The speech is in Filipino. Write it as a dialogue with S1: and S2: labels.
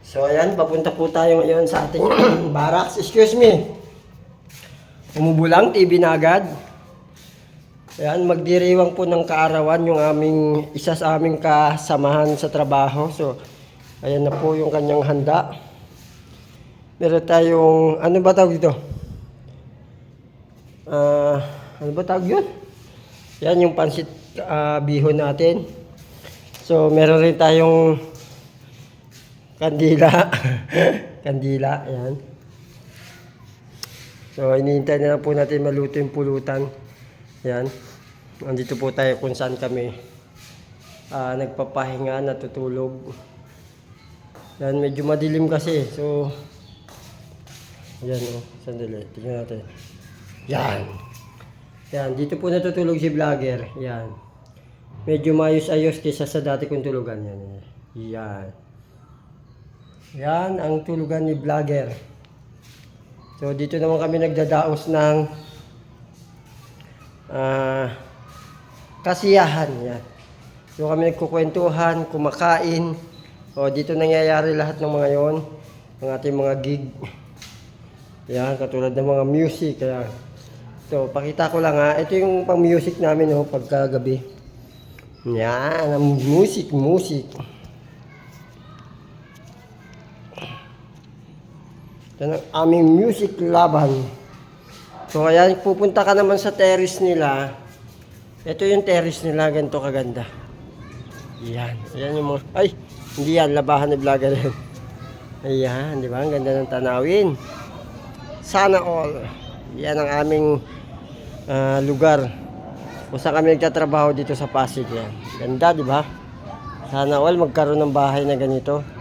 S1: So ayan, papunta po tayo ngayon sa ating barracks. Excuse me. Umubulang, TV na agad. Ayan, magdiriwang po ng kaarawan yung aming, isa sa aming kasamahan sa trabaho. So, ayan na po yung kanyang handa. Meron tayong, ano ba tawag dito? Ah, ano ba tawag yun? Yan yung pansit ah, bihon natin. So, meron rin tayong kandila. kandila, ayan. So, iniintay na lang po natin maluto yung pulutan. Yan. Andito po tayo kung saan kami ah, nagpapahinga, natutulog. Yan, medyo madilim kasi. So, yan o. Sandali. Tingnan natin. Yan. Yan. Dito po natutulog si vlogger. Yan. Medyo mayos-ayos kaysa sa dati kong tulugan. Yan. Yan. Yan ang tulugan ni vlogger. So dito naman kami nagdadaos ng ah kasiyahan. Yan. So kami nagkukwentuhan, kumakain. O dito nangyayari lahat ng mga yon, ng ating mga gig. Yan, katulad ng mga music. Kaya, so, pakita ko lang ha. Ito yung pang music namin oh, pagkagabi. Yan, ang music, music. Yan ang aming music laban. So, kaya pupunta ka naman sa terrace nila. Ito yung terrace nila, ganito kaganda. Yan. Yan yung mga... Ay! Hindi yan, labahan ni vlogger yan. Ayan, di ba? Ang ganda ng tanawin. Sana all. Yan ang aming ah, lugar. Kung saan kami nagtatrabaho dito sa Pasig yan. Ganda, di ba? Sana all magkaroon ng bahay na ganito.